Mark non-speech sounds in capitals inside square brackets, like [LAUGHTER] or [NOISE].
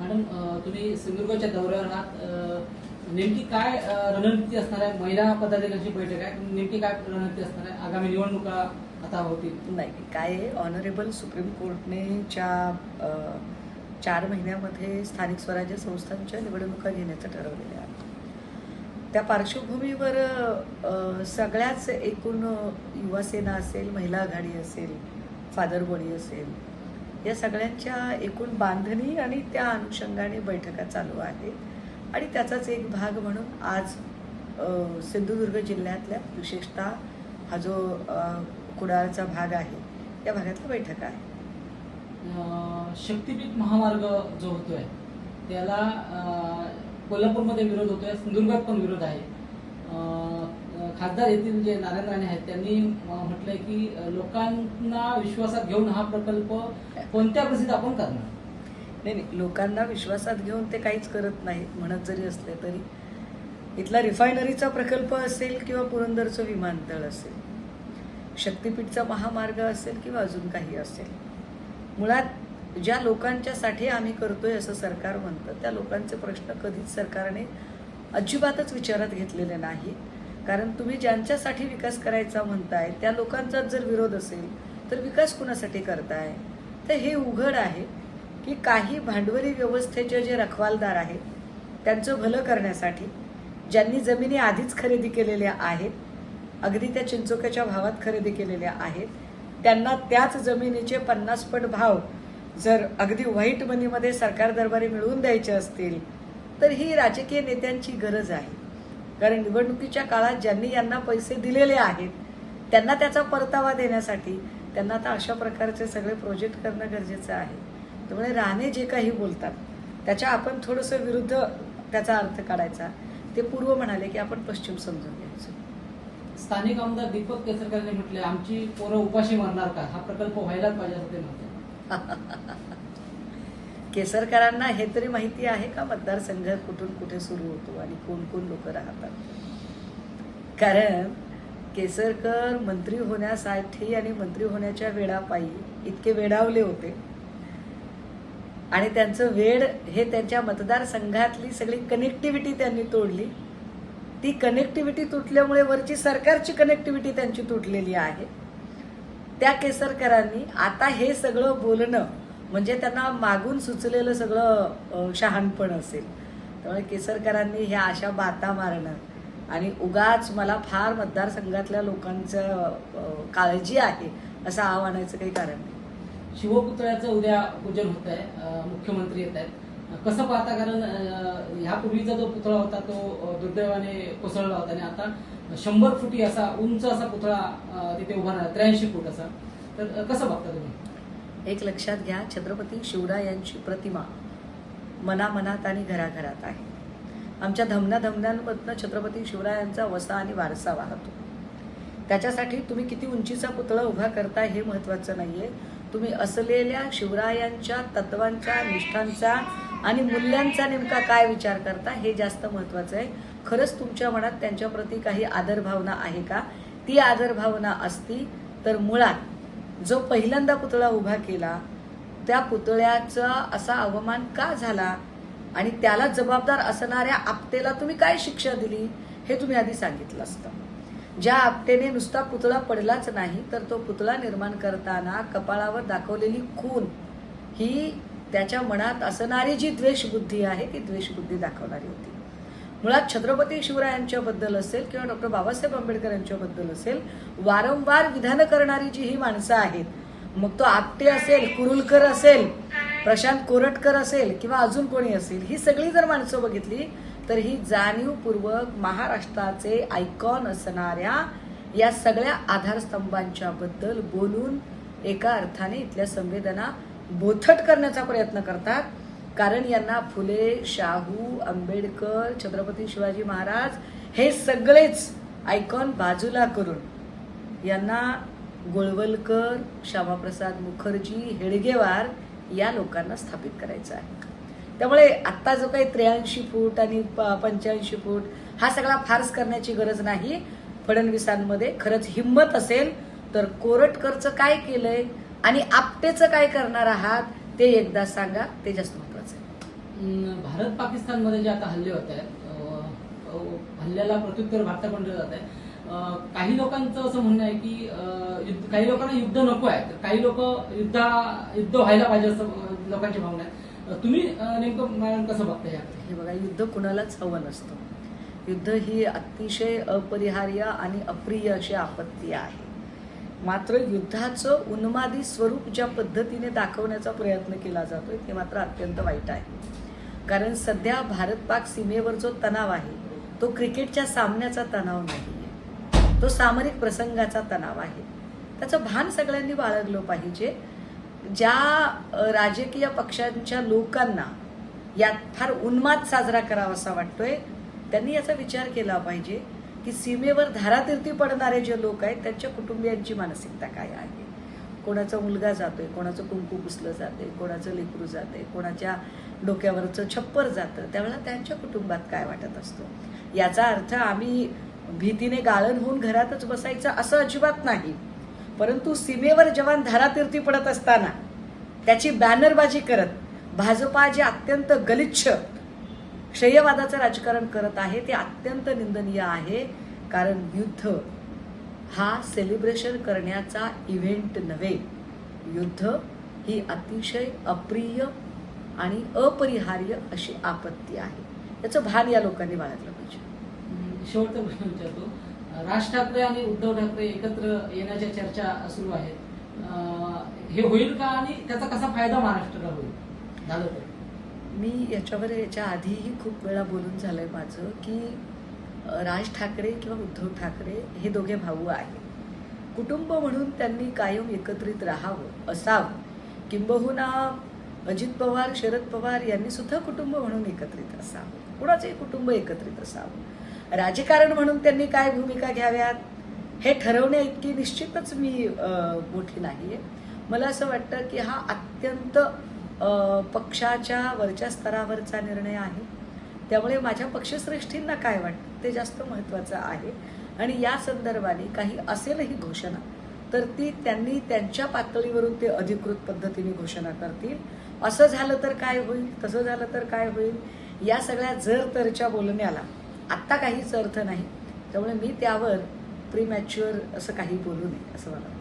Madam तुम्ही सिंधुदुर्गच्या दौऱ्यावर आहात. नेमकी काय रणनीती असणार आहे? महिला पदाधिकाऱ्यांची बैठक आहे. नेमकी काय रणनीती असणार आहे? आगामी निवडणुका आता होतील. नाही काय आहे ऑनरेबल सुप्रीम कोर्टने च्या चार महिन्यामध्ये स्थानिक स्वराज्य संस्थांच्या निवडणुका घेण्याचं ठरवलेलं आहे. त्या पार्श्वभूमीवर सगळ्याच एकूण युवासेना असेल महिला आघाडी असेल फादर बॉडी असेल या सगळ्यांच्या एकूण बांधणी आणि त्या अनुषंगाने बैठका चालू आहेत. आणि त्याचाच एक भाग म्हणून आज सिंधुदुर्ग जिल्ह्यातल्या विशेषतः हा जो कुडाळचा भाग आहे या भागातल्या बैठका आहे शक्तीपीठ महामार्ग जो होतोय त्याला कोल्हापूरमध्ये विरोध होतोय सिंधुदुर्गात पण विरोध आहे. खासदार येथील जे नारायण राणे आहेत त्यांनी म्हटलंय की लोकांना विश्वासात घेऊन हा प्रकल्प कोणत्या परिस्थितीत आपण करणार? नाही नाही लोकांना विश्वासात घेऊन ते काहीच करत नाहीत म्हणत जरी असले तरी. इथला रिफायनरीचा प्रकल्प असेल किंवा पुरंदरचं विमानतळ असेल शक्तीपीठचा महामार्ग असेल किंवा अजून काही असेल मुळात ज्या लोकांच्यासाठी आम्ही करतोय असं सरकार म्हणतं त्या लोकांचे प्रश्न कधीच सरकारने अजिबातच विचारात घेतलेले नाही कारण तुम्ही ज्यांच्यासाठी विकास करायचा म्हणताय त्या लोकांचाच जर विरोध असेल तर विकास कुणासाठी करताय? तर हे उघड आहे की काही भांडवली व्यवस्थेचे जे रखवालदार आहेत त्यांचं भलं करण्यासाठी ज्यांनी जमिनी आधीच खरेदी केलेल्या आहेत अगदी त्या चिंचोक्याच्या भावात खरेदी केलेल्या आहेत त्यांना त्याच जमिनीचे पन्नास पट भाव जर अगदी व्हाईट मनीमध्ये सरकार दरबारी मिळवून द्यायचे असतील तर ही राजकीय नेत्यांची गरज आहे. कारण निवडणुकीच्या काळात ज्यांनी यांना पैसे दिलेले आहेत त्यांना त्याचा परतावा देण्यासाठी त्यांना आता अशा प्रकारचे सगळे प्रोजेक्ट करणं गरजेचं आहे. त्यामुळे राणे जे काही बोलतात त्याच्या आपण थोडंसं विरुद्ध त्याचा अर्थ काढायचा. ते पूर्व म्हणाले की आपण पश्चिम समजून घ्यायचं. स्थानिक आमदार दीपक केसरकर यांनी म्हटले आमची पोरं उपाशी मारणार का? हा प्रकल्प व्हायलाच पाहिजे असं ते म्हणतात. [LAUGHS] केसरकरांना हे तरी माहिती आहे का? मतदारसंघ कुठून कुठे सुरू होतो आणि कोण कोण लोक राहतात? कारण केसरकर मंत्री होण्यासाठी आणि मंत्री होण्याच्या वेळापायी इतके वेडावले होते. आणि त्यांचं वेड हे त्यांच्या मतदारसंघातली सगळी कनेक्टिव्हिटी त्यांनी तोडली. ती कनेक्टिव्हिटी तुटल्यामुळे वरची सरकारची कनेक्टिव्हिटी त्यांची तुटलेली आहे. त्या केसरकरांनी आता हे सगळं बोलणं म्हणजे त्यांना मागून सुचलेलं सगळं शहाणपण असेल. त्यामुळे केसरकरांनी ह्या अशा बाता मारणं आणि उगाच मला फार मतदारसंघातल्या लोकांचं काळजी आहे असं आव्हानाचं काही कारण नाही. शिवपुतळ्याचं उद्या पूजन होत आहे मुख्यमंत्री येत आहेत. कसं पाहता? कारण ह्यापूर्वीचा जो पुतळा होता तो दुर्दैवाने कोसळला होता आणि आता शंभर फुटी असा उंच असा पुतळा तिथे उभा राहिला त्र्याऐंशी फूट असा. तर कसं बघता तुम्ही? एक लक्षात घ्या छत्रपती शिवरायांची प्रतिमा मनामनात आणि घराघरात आहे. आमच्या धमना धमन्यांमधनं छत्रपती शिवरायांचा वसा आणि वारसा वाहतो. त्याच्यासाठी तुम्ही किती उंचीचा पुतळा उभा करताय हे महत्वाचं नाहीये. तुम्ही असलेल्या शिवरायांच्या तत्वांचा निष्ठांचा आणि मूल्यांचा नेमका काय विचार करता हे जास्त महत्वाचं आहे. खरंच तुमच्या मनात त्यांच्याप्रती काही आदरभावना आहे का? ती आदरभावना असती तर मुळात जो पहिल्यांदा पुतळा उभा केला त्या पुतळ्याचा असा अवमान का झाला? आणि त्याला जबाबदार असणाऱ्या आपतेला तुम्ही काय शिक्षा दिली? हे तुम्ही आधी सांगितलं असतं. ज्या आपटेने नुसता पुतळा पडलाच नाही तर तो पुतळा निर्माण करताना कपाळावर दाखवलेली खून ही त्याच्या मनात असणारी जी द्वेषबुद्धी आहे ती द्वेषबुद्धी दाखवणारी होती. मुळात छत्रपती शिवरायांच्याबद्दल असेल किंवा डॉक्टर बाबासाहेब आंबेडकर यांच्याबद्दल असेल वारंवार विधानं करणारी जी ही माणसं आहेत मग तो आपटे असेल कुरुलकर असेल प्रशांत कोरटकर असेल किंवा अजून कोणी असेल ही सगळी जर माणसं बघितली तर ही जाणीवपूर्वक महाराष्ट्राचे आयकॉन असणाऱ्या या सगळ्या आधारस्तंभांच्या बद्दल बोलून एका अर्थाने इथल्या संवेदना बोथट करण्याचा प्रयत्न करतात. कारण यांना फुले शाहू आंबेडकर छत्रपती शिवाजी महाराज हे सगळेच आयकॉन बाजूला करून यांना गोळवलकर श्यामाप्रसाद मुखर्जी हेडगेवार या लोकांना स्थापित करायचं आहे. त्यामुळे आत्ता जो काही त्र्याऐंशी फूट आणि पंच्याऐंशी फूट हा सगळा फार्स करण्याची गरज नाही. फडणवीसांमध्ये खरंच हिंमत असेल तर कोरटकरचं काय केलंय आणि आपटेचं काय करणार आहात ते एकदा सांगा ते जास्त भारत पाकिस्तानमध्ये जे आता हल्ले होत आहेत हल्ल्याला प्रत्युत्तर भारताकडून दिलं जात आहे. काही लोकांचं असं म्हणणं आहे की युद्ध- काही लोकांना युद्ध नको आहे तर काही लोक युद्धा युद्ध व्हायला पाहिजे असं लोकांची भावना आहे. तुम्ही नेमकं मॅडम कसं बघता हे बघा युद्ध कुणालाच हवं नसतं. युद्ध ही अतिशय अपरिहार्य आणि अप्रिय अशी आपत्ती आहे. मात्र युद्धाचं उन्मादी स्वरूप ज्या पद्धतीने दाखवण्याचा प्रयत्न केला जातोय ते मात्र अत्यंत वाईट आहे. कारण सध्या भारत पाक सीमेवर जो तणाव आहे तो क्रिकेटच्या सामन्याचा तणाव नाही आहे तो सामरिक प्रसंगाचा तणाव आहे. त्याचं भान सगळ्यांनी बाळगलं पाहिजे. ज्या राजकीय पक्षांच्या लोकांना यात फार उन्माद साजरा करावासा वाटतोय त्यांनी याचा विचार केला पाहिजे की सीमेवर धारातीर्थी पडणारे जे लोक आहेत त्यांच्या कुटुंबियांची मानसिकता काय आहे? कोणाचा मुलगा जातोय कोणाचं कुंकू पुसलं जाते कोणाचं लेकरू जाते कोणाच्या डोक्यावरचं छप्पर जातं. त्यावेळेला त्यांच्या कुटुंबात काय वाटत असतो? याचा अर्थ आम्ही भीतीने गाळण होऊन घरातच बसायचं असं अजिबात नाही. परंतु सीमेवर जवान धारातीर्थी पडत असताना त्याची बॅनरबाजी करत भाजपा जे अत्यंत गलिच्छ क्षयवादाचं राजकारण करत आहे ते अत्यंत निंदनीय आहे. कारण युद्ध हा सेलिब्रेशन करण्याचा इव्हेंट नव्हे. युद्ध ही अतिशय अप्रिय आणि अपरिहार्य अशी आपत्ती आहे. याचं भान या लोकांनी बाळगलं पाहिजे. शेवटचा प्रश्न विचारतो. राज ठाकरे आणि उद्धव ठाकरे एकत्र येण्याच्या चर्चा सुरू आहेत. हे होईल का आणि त्याचा कसा फायदा महाराष्ट्राला होईल? झालं तर मी याच्यावर याच्या आधीही खूप वेळा बोलून झालंय माझं की राज ठाकरे किंवा उद्धव ठाकरे हे दोघे भाऊ आहेत. कुटुंब म्हणून त्यांनी कायम एकत्रित राहावं असावं. किंबहुना अजित पवार शरद पवार यांनी सुद्धा कुटुंब म्हणून एकत्रित असावं. कुणाचंही कुटुंब एकत्रित असावं. राजकारण म्हणून त्यांनी काय भूमिका घ्याव्यात हे ठरवण्या इतकी निश्चितच मी मोठी नाही आहे मला असं वाटतं की हा अत्यंत पक्षाच्या वरच्या स्तरावरचा निर्णय आहे. त्यामुळे माझ्या पक्षश्रेष्ठींना काय वाटतं ते जास्त महत्त्वाचं आहे. आणि या संदर्भाने काही असेलही घोषणा तर ती त्यांनी त्यांच्या पातळीवरून ते अधिकृत पद्धतीने घोषणा करतील. असं झालं तर काय होईल तसं झालं तर काय होईल? या सगळ्या जर तरच्या बोलण्याला आत्ता काहीच अर्थ नाही. त्यामुळे मी त्यावर प्रीमॅच्युअर असं काही बोलू नये असं मला